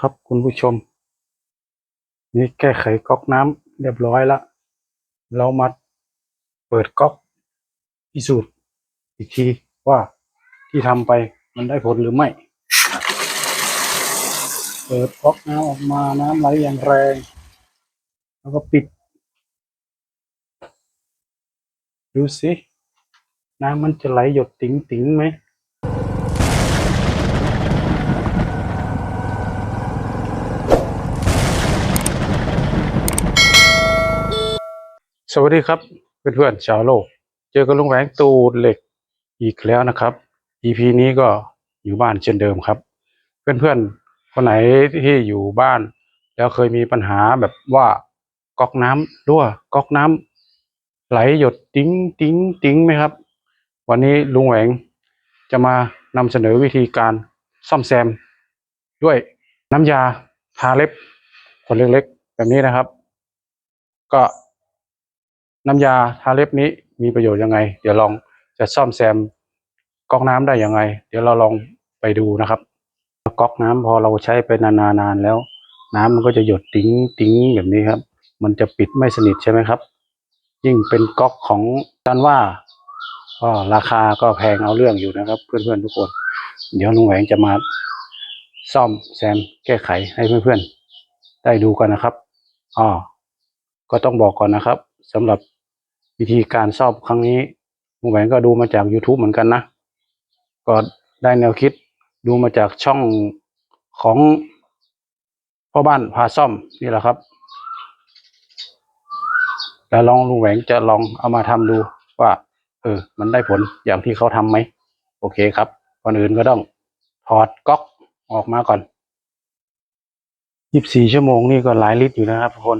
ครับคุณผู้ชม นี่แก้ไขก๊อกน้ำเรียบร้อยแล้วเรามาเปิดก๊อกพิสูจน์อีกทีว่าที่ทำไปมันได้ผลหรือไม่ เปิดก๊อกน้ำออกมาน้ำไหลอย่างแรง แล้วก็ปิด ดูสิ น้ำมันจะไหลหยดติ๋งติ๋งไหม สวัสดีครับเพื่อนๆชาวโลก เจอกับลุงแหวงตูดเหล็กอีกแล้วนะครับ EP นี้ก็อยู่บ้านเช่นเดิมครับ เพื่อนๆคนไหนที่อยู่บ้าน แล้วเคยมีปัญหาแบบว่าก๊อกน้ำรั่วก๊อกน้ำไหลหยดติ้งติ้งติ้งไหมครับ วันนี้ลุงแหวงจะมานำเสนอวิธีการซ่อมแซม ด้วยน้ำยาทาเล็บขวดเล็กๆแบบนี้นะครับ ก็ น้ำยาทาเล็บนี้มีประโยชน์ยังไง เดี๋ยวลองจะซ่อมแซมก๊อกน้ำได้ยังไง เดี๋ยวเราลองไปดูนะครับก๊อกน้ำพอเราใช้ไปนานๆแล้ว น้ำมันก็จะหยดติ้งติ้งแบบนี้ครับ มันจะปิดไม่สนิทใช่ไหมครับ ยิ่งเป็นก๊อกของดันว่าก็ราคาก็แพงเอาเรื่องอยู่นะครับ เพื่อนๆทุกคน เดี๋ยวลุงแหวงจะมาซ่อมแซมแก้ไขให้เพื่อนๆได้ดูกันนะครับอ๋อก็ต้องบอกก่อนนะครับสำหรับ วิธีการซ่อมครั้งนี้ลุงแหวงก็ดูมาจาก YouTube เหมือนกันนะ ก็ได้แนวคิดดูมาจากช่องของพ่อบ้านพาซ่อมนี่แหละครับ แล้วลองลุงแหวงจะลองเอามาทำดูว่า เออ มันได้ผลอย่างที่เขาทำไหม โอเคครับก่อนอื่นก็ต้องถอดก๊อกออกมาก่อนยี่บสี่ชั่วโมงนี่ก็หลายลิตรอยู่นะครับทุกคน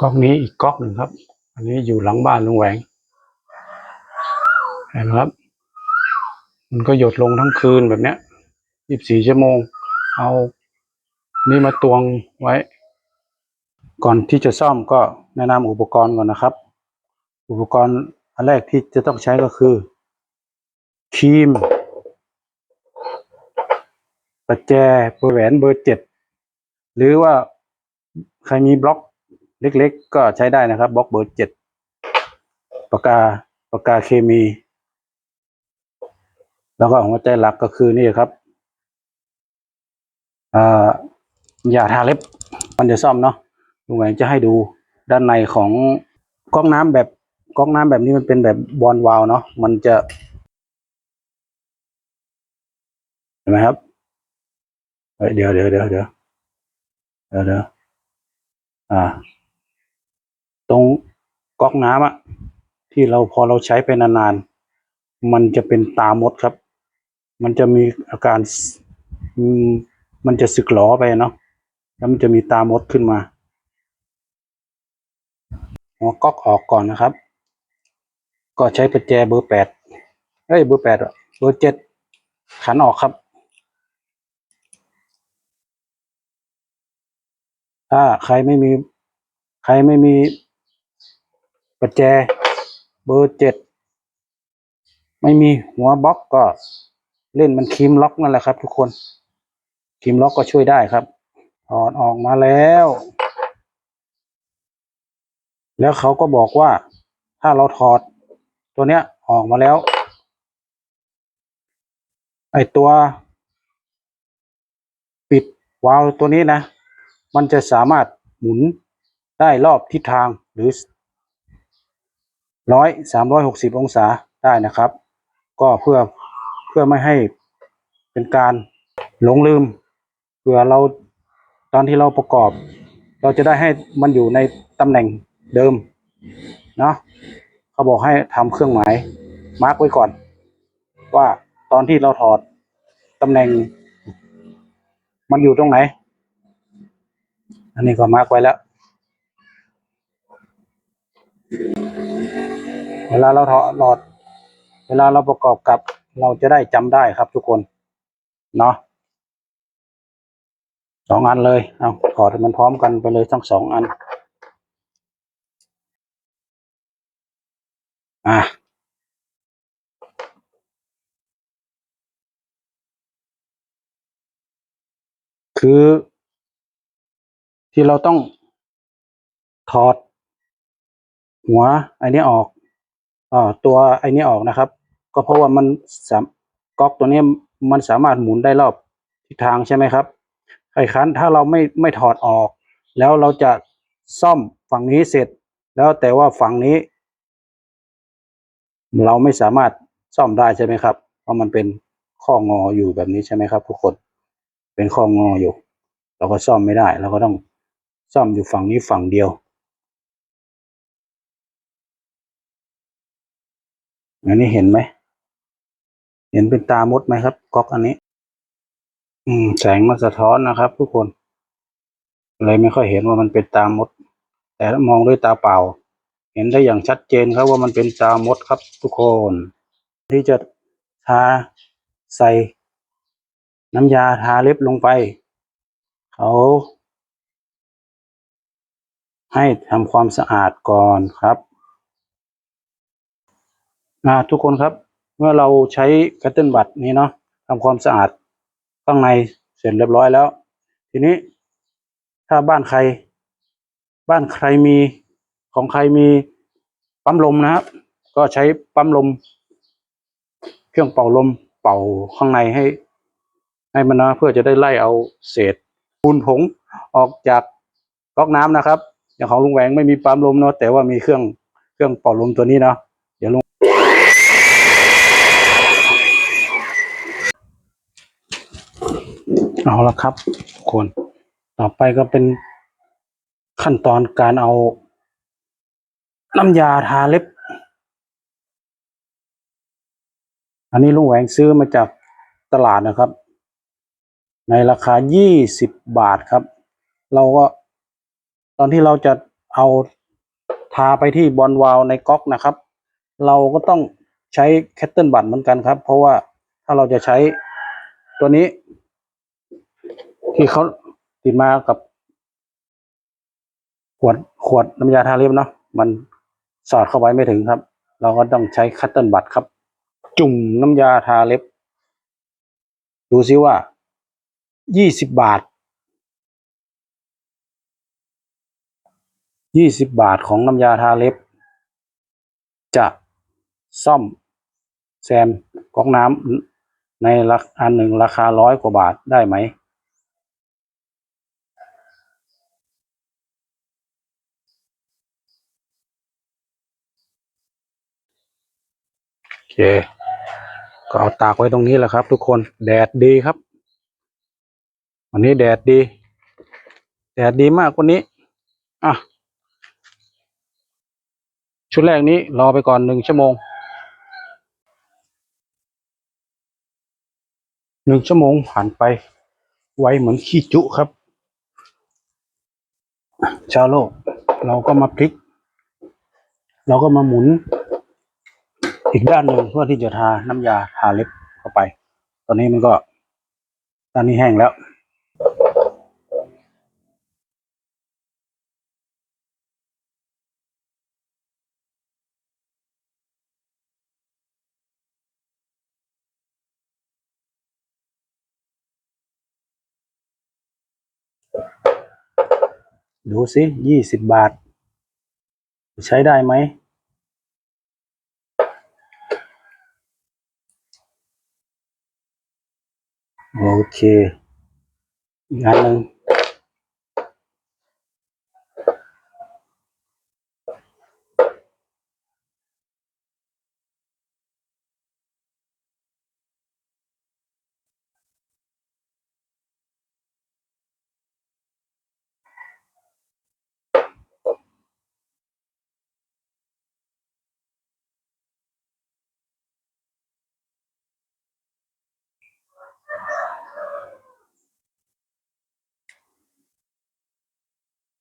ก๊อกนี้อีกก๊อกหนึ่งครับ อันนี้อยู่หลังบ้านลุงแหวงเห็นไหมครับ มันก็หยดลงทั้งคืนแบบเนี้ยยี่บสี่ชั่วโมง เอานี่มาตวงไว้ ก่อนที่จะซ่อมก็แนะนำอุปกรณ์ก่อนนะครับ อุปกรณ์อันแรกที่จะต้องใช้ก็คือครีมประแจเบอร์แหวนเบอร์เจ็ดหรือว่าใครมีบล็อก เล็กๆ ก็ใช้ได้นะครับบล็อกเบอร์เจ็ดปากกาปากกาเคมี แล้วก็หัวใจหลักก็คือนี่ครับอ่ายาทาเล็บ มันจะซ่อมเนาะลุงแหวงจะให้ดูด้านในของก๊อกน้ำแบบก๊อกน้ำแบบนี้มันเป็นแบบบอลวาลวเนาะมันจะเห็นไหมครับเฮ้ยเดี๋ยวเดี๋ยวเดี๋ยวเดี๋ยวเดี๋ยวเดี๋ยวอ่า ตรงก๊อกน้ำอะที่เราพอเราใช้ไปนานๆ มันจะเป็นตามดครับ มันจะมีอาการมมันจะสึกหลอไปเนาะแล้วมันจะมีตามดขึ้นมาหัวก๊อกออกก่อนนะครับ ก็ใช้ประแจเบอร์แปดเอ้ยเบอร์แปดอะเบอร์เจ็ดขันออกครับ ถ้าใครไม่มี ใครไม่มี ประแจ เบอร์เจ็ด ไม่มีหัวบล็อกก็เล่นมันคีมล็อกนั่นแหละครับ ทุกคนคีมล็อกก็ช่วยได้ครับถอดออกมาแล้ว แล้วเขาก็บอกว่าถ้าเราถอดตัวเนี้ยออกมาแล้ว ไอตัว ปิดวาล์วตัวนี้นะ มันจะสามารถหมุนได้รอบทิศทางหรือ ร้อยสามร้อยหกสิบองศาได้นะครับ ก็เพื่อเพื่อไม่ให้เป็นการหลงลืมเผื่อเราตอนที่เราประกอบ เราจะได้ให้มันอยู่ในตำแหน่งเดิมเนาะเขาบอกให้ทำเครื่องหมายมาร์กไว้ก่อน ว่าตอนที่เราถอดตำแหน่ง มันอยู่ตรงไหน อันนี้ก็มาร์กไว้แล้ว เวลาเราถอดหลอด เวลาเราประกอบกับเราจะได้จำได้ครับทุกคน เนาะสองอันเลยเอาถอดให้มันพร้อมกันไปเลยทั้งสองอัน อะคือที่เราต้องถอด หัวไอ้นี้ออก อ่าตัวไอ้นี้ออกนะครับ ก็เพราะว่ามันสามก๊อกตัวนี้มันสามารถหมุนได้รอบทิศทางใช่ไหมครับไอ้คันถ้าเราไม่ไม่ถอดออก แล้วเราจะซ่อมฝั่งนี้เสร็จ แล้วแต่ว่าฝั่งนี้ เราไม่สามารถซ่อมได้ใช่ไหมครับ เพราะมันเป็นข้องออยู่แบบนี้ใช่ไหมครับทุกคนเป็นข้องออยู่ เราก็ซ่อมไม่ได้ เราก็ต้องซ่อมอยู่ฝั่งนี้ฝั่งเดียว อันนี้เห็นไหม เห็นเป็นตามดไหมครับ ก๊อกอันนี้ อืม แสงมันสะท้อนนะครับ ทุกคน เลยไม่ค่อยเห็นว่ามันเป็นตามด แต่ถ้ามองด้วยตาเปล่า เห็นได้อย่างชัดเจนครับว่ามันเป็นตามดครับ ทุกคน ที่จะทาใส่น้ำยาทาเล็บลงไป เขาให้ทำความสะอาดก่อนครับ อ่าทุกคนครับ เมื่อเราใช้คัตเติลบัตนี้เนาะทำความสะอาดข้างในเสร็จเรียบร้อยแล้ว ทีนี้ถ้าบ้านใคร บ้านใครมีของใครมีปั๊มลมนะครับ ก็ใช้ปั๊มลม เครื่องเป่าลมเป่าข้างในให้ ให้มันนะเพื่อจะได้ไล่เอาเศษปูนผงออกจากก๊อกน้ำนะครับ อย่างของลุงแหวงไม่มีปั๊มลมเนาะแต่ว่ามีเครื่องเครื่องเป่าลมตัวนี้เนาะเดี๋ยวลุง เอาละครับทุกคนต่อไปก็เป็นขั้นตอนการเอาน้ำยาทาเล็บ อันนี้ลุงแหวงซื้อมาจากตลาดนะครับ ในราคา 20 บาทครับ เราก็ตอนที่เราจะเอาทาไปที่บอลวาลในก๊อกนะครับ เราก็ต้องใช้แคตเทิลบัตเหมือนกันครับ เพราะว่าถ้าเราจะใช้ตัวนี้ ที่เขาติดมากับขวดขวดน้ำยาทาเล็บเนาะมันสอดเข้าไว้ไม่ถึงครับ เราก็ต้องใช้คัตเติลบัตครับ จุ่มน้ำยาทาเล็บ ดูซิว่ายี่สิบบาทยี่สิบบาทของน้ำยาทาเล็บ จะซ่อมแซมก๊อกน้ำในราคาอันหนึ่งราคาร้อยกว่าบาทได้ไหม เคก็เอาตากไว้ตรงนี้แหละครับ ทุกคนแดดดีครับ วันนี้แดดดี แดดดีมากวันนี้อะชุดแรกนี้รอไปก่อนหนึ่งชั่วโมงหนึ่งชั่วโมงผ่านไป ไวเหมือนขี้จุครับ ชาวโลก เราก็มาพลิก เราก็มาหมุน อีกด้านหนึ่งเพื่อที่จะทาน้ำยาทาเล็บเข้าไป ตอนนี้มันก็ด้านนี้แห้งแล้ว ดูสิยี่สิบบาท ใช้ได้ไหม โอเคอีกอันหนึ่ง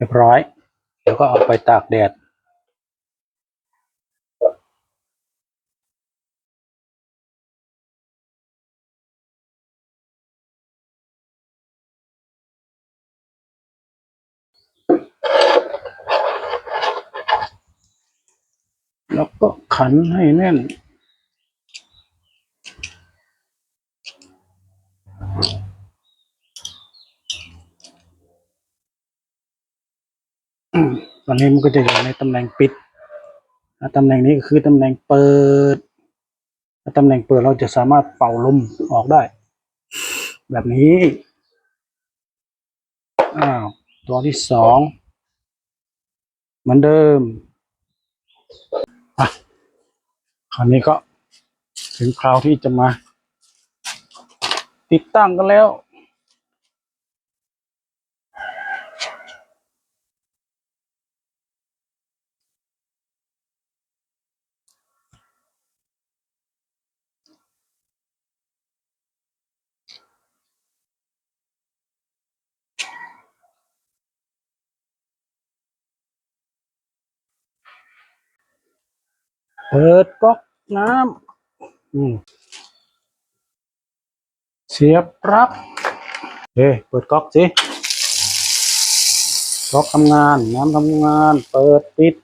เรียบร้อย เดี๋ยวก็เอาไปตากแดด แล้วก็ขันให้แน่นอ ตอนนี้มันก็จะอยู่ในตำแหน่งปิดตำแหน่งนี้ก็คือตำแหน่งเปิดตำแหน่งเปิดเราจะสามารถเป่าลมออกได้ แบบนี้อ้าวตัวที่สองเหมือนเดิมอะคราวนี้ก็ถึงคราวที่จะมา ติดตั้งกันแล้ว เปิดก๊อกน้ำเสียบปลั๊กเฮ้เปิดก๊อกสิก๊อกทำงาน น้ำทำงาน เปิดปิด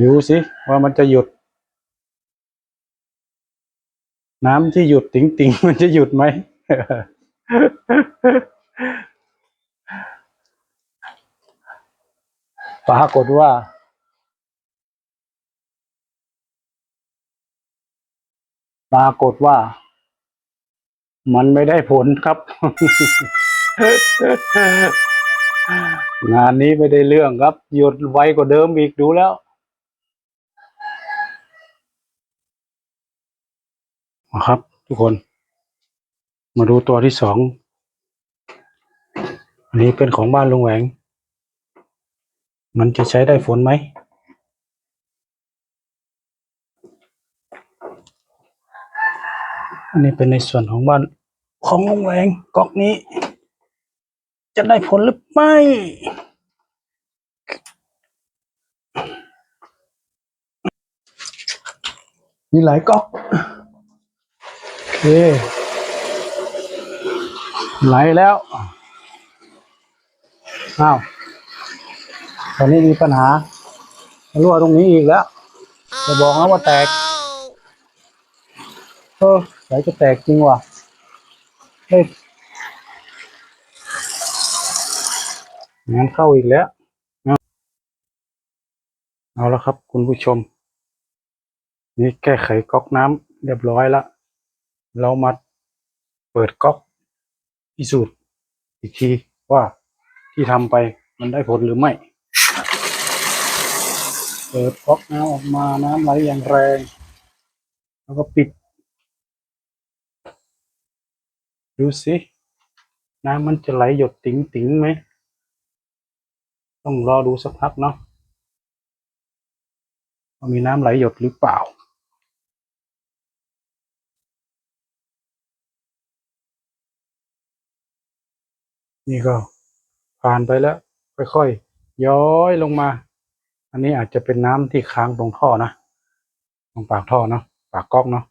ดูสิว่ามันจะหยุด น้ำที่หยุดติ่งติ่งมันจะหยุดไหมปรากฏว่า ปรากฏว่า มันไม่ได้ผลครับ งานนี้ไม่ได้เรื่องครับ หยุดไวกว่าเดิมอีกดูแล้วนะครับ ทุกคน มาดูตัวที่สองอันนี้เป็นของบ้านลุงแหวง มันจะใช้ได้ผลไหม อันนี้เป็นในส่วนของบ้านของลุงแหวงก๊อกนี้ จะได้ผลหรือไม่มีหลายก๊อกโอเคไหลแล้วอ้าวตอนนี้มีปัญหารั่วตรงนี้อีกแล้วจะบอกนะว่าแตก เออไหลจะแตกจริงว่ะเฮ้ยงานเข้าอีกแล้ว เอาแล้วครับคุณผู้ชม นี่แก้ไขก๊อกน้ำเรียบร้อยแล้วเรามาเปิดก๊อกพิสูจน์อีกทีว่าที่ทำไปมันได้ผลหรือไม่ เปิดก๊อกน้ำออกมาน้ำไหลอย่างแรง แล้วก็ปิด ดูสิ น้ำมันจะไหลหยดติ๋งติ๋งๆไหม ต้องรอดูสักพักเนาะว่ามีน้ำไหลหยดหรือเปล่า นี่ก็ผ่านไปแล้ว ค่อยๆ ย้อยลงมา อันนี้อาจจะเป็นน้ำที่ค้างตรงท่อนะ ตรงปากท่อเนาะ ปากก๊อกเนาะ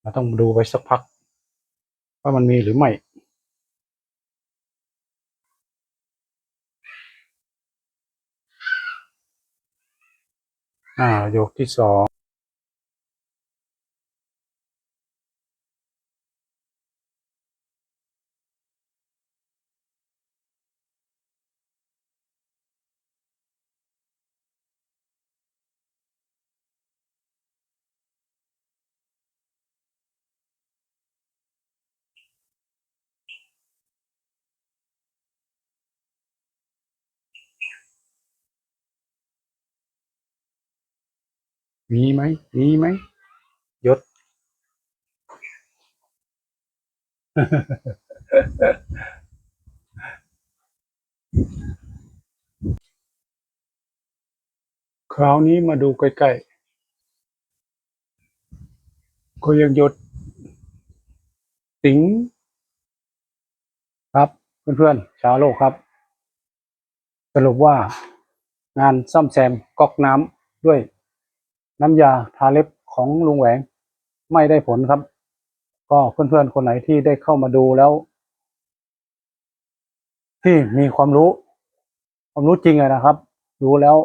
เราต้องดูไปสักพัก ว่ามันมีหรือไม่อ่าโยกที่สอง มีไหมมีไหมหยดคราวนี้มาดูใกล้ๆก็ยังหยดติ๋งครับ เพื่อนๆ ชาวโลกครับ สรุปว่างานซ่อมแซมก๊อกน้ำด้วย น้ำยาทาเล็บของลุงแหวงไม่ได้ผลครับ ก็เพื่อนๆคนไหนที่ได้เข้ามาดูแล้ว ที่มีความรู้ ความรู้จริงอะนะครับดูแล้ว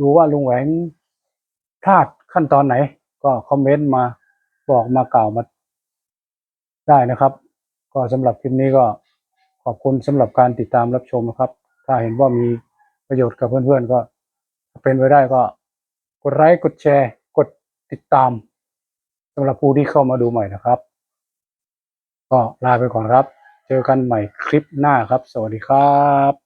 ดูว่าลุงแหวงพลาดขั้นตอนไหน ก็คอมเมนต์มาบอกมากล่าวมาได้นะครับ ก็สำหรับคลิปนี้ก็ขอบคุณสำหรับการติดตามรับชมนะครับ ถ้าเห็นว่ามีประโยชน์กับเพื่อนๆก็ เป็นไปได้ก็ กดไลค์กดแชร์ กดติดตามสำหรับผู้ที่เข้ามาดูใหม่นะครับ ก็ลาไปก่อนครับ เจอกันใหม่คลิปหน้าครับ สวัสดีครับ